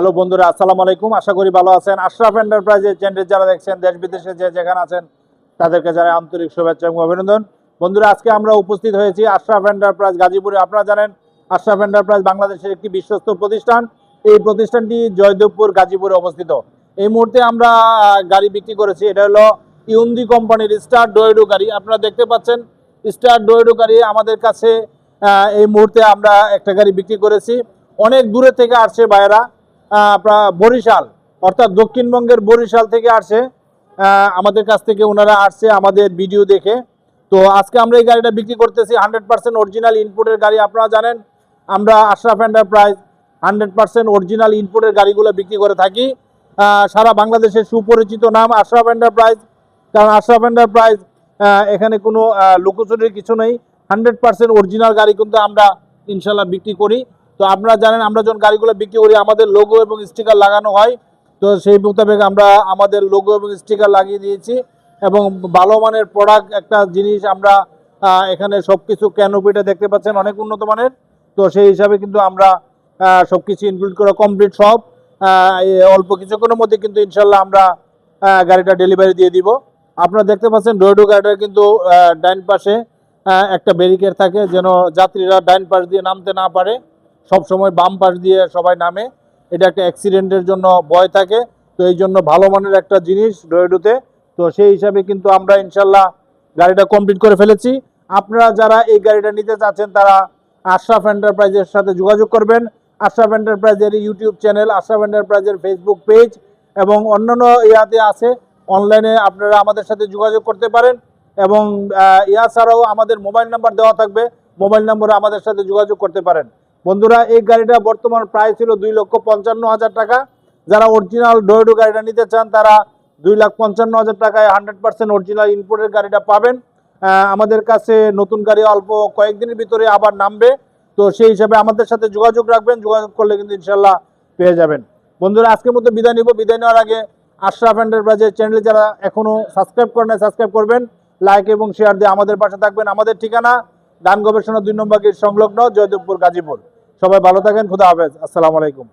Hello বন্ধুরা, আসসালামু আলাইকুম। আশা করি ভালো আছেন। আশরাফ এন্টারপ্রাইজের চ্যানেল যারা দেখছেন, দেশ বিদেশে যে যেখানে আছেন, তাদেরকে জানাই আন্তরিক শুভেচ্ছা এবং অভিনন্দন। বন্ধুরা, আজকে আমরা উপস্থিত হয়েছি আশরাফ এন্টারপ্রাইজ গাজীপুরে। আপনারা জানেন, আশরাফ এন্টারপ্রাইজ বাংলাদেশের একটি বিশ্বস্ত প্রতিষ্ঠান। এই প্রতিষ্ঠানটি জয়দেবপুর গাজীপুরে অবস্থিত। এই মুহূর্তে আমরা গাড়ি বিক্রি করেছি। এটা হলো ইউন্দি কোম্পানির স্টার ডোয়েডো গাড়ি। আপনারা দেখতে পাচ্ছেন স্টার ডোয়েডো গাড়ি আমাদের কাছে এই মুহূর্তে আমরা একটা গাড়ি বিক্রি করেছি। অনেক দূরে থেকে আসছে আপনার বরিশাল, অর্থাৎ দক্ষিণবঙ্গের বরিশাল থেকে আসে আমাদের কাছ থেকে ওনারা আসছে আমাদের ভিডিও দেখে। তো আজকে আমরা এই গাড়িটা বিক্রি করতেছি হান্ড্রেড পার্সেন্ট অরিজিনাল ইনপুটের গাড়ি, আপনারা জানেন, আমরা Ashraf enterprise hundred percent original ইনপুটের গাড়িগুলো বিক্রি করে থাকি। সারা বাংলাদেশের সুপরিচিত নাম আশরাফ এন্টারপ্রাইজ কারণ আশরাফ এন্টারপ্রাইজ এখানে কোনো লুকোচুরির কিছু নেই। হান্ড্রেড পার্সেন্ট অরিজিনাল গাড়ি কিন্তু আমরা ইনশাল্লাহ বিক্রি করি। তো আপনারা জানেন, আমরা যখন গাড়িগুলো বিক্রি করি, আমাদের লোগো এবং স্টিকার লাগানো হয়। তো সেই মোতাবেক আমরা আমাদের লোগো এবং স্টিকার লাগিয়ে দিয়েছি। এবং ভালো মানের প্রোডাক্ট একটা জিনিস আমরা এখানে সব কিছু ক্যানোপিটা দেখতে পাচ্ছেন, অনেক উন্নত মানের। তো সেই হিসাবে কিন্তু আমরা সব কিছু ইনক্লুড করা কমপ্লিট সব। অল্প কিছুক্ষণের মধ্যে কিন্তু ইনশাল্লাহ আমরা গাড়িটা ডেলিভারি দিয়ে দিব। আপনারা দেখতে পাচ্ছেন ডোয়েডো গাড়িটার কিন্তু ডাইন পাশে একটা ব্যারিকেড থাকে, যেন যাত্রীরা ডাইন পাশ দিয়ে নামতে না পারে। সব সময় বাম পাশ দিয়ে সবাই নামে। এটা একটা অ্যাক্সিডেন্টের জন্য ভয় থাকে। তো এই জন্য ভালো মানের একটা জিনিস ডোয়েডোতে তো সেই হিসাবে কিন্তু আমরা ইনশাল্লাহ গাড়িটা কমপ্লিট করে ফেলেছি। আপনারা যারা এই গাড়িটা নিতে চাচ্ছেন, তারা আশরাফ এন্টারপ্রাইজের সাথে যোগাযোগ করবেন। আশরাফ এন্টারপ্রাইজের ইউটিউব চ্যানেল আশরাফ এন্টারপ্রাইজের ফেসবুক পেজ এবং অন্যান্য ইয়াতে আছে। অনলাইনে আপনারা আমাদের সাথে যোগাযোগ করতে পারেন এবং ইয়া ছাড়াও আমাদের মোবাইল নাম্বার দেওয়া থাকবে। মোবাইল নম্বরে আমাদের সাথে যোগাযোগ করতে পারেন। বন্ধুরা, এই গাড়িটা বর্তমান প্রায় ছিল দুই লক্ষ পঞ্চান্ন হাজার টাকা। যারা অরিজিনাল ডোয়েডো গাড়িটা নিতে চান, তারা দুই লাখ পঞ্চান্ন হাজার টাকায় হান্ড্রেড পার্সেন্ট অরিজিনাল ইনপুটের গাড়িটা পাবেন। আমাদের কাছে নতুন গাড়ি অল্প কয়েকদিনের ভিতরে আবার নামবে। তো সেই হিসাবে আমাদের সাথে যোগাযোগ রাখবেন, যোগাযোগ করলে কিন্তু ইনশাল্লাহ পেয়ে যাবেন। বন্ধুরা, আজকের মতো বিদায় নিব। বিদায় নেওয়ার আগে আশরাফ এন্টারপ্রাইজের চ্যানেলে যারা এখনও সাবস্ক্রাইব করেন সাবস্ক্রাইব করবেন। লাইক এবং শেয়ার দিয়ে আমাদের পাশে থাকবেন। আমাদের ঠিকানা দান গবেষণা দুই নম্বর সংলগ্ন জয়দেবপুর গাজীপুর। সবাই ভালো থাকেন খুদা হাফেজ। আসসালামু আলাইকুম।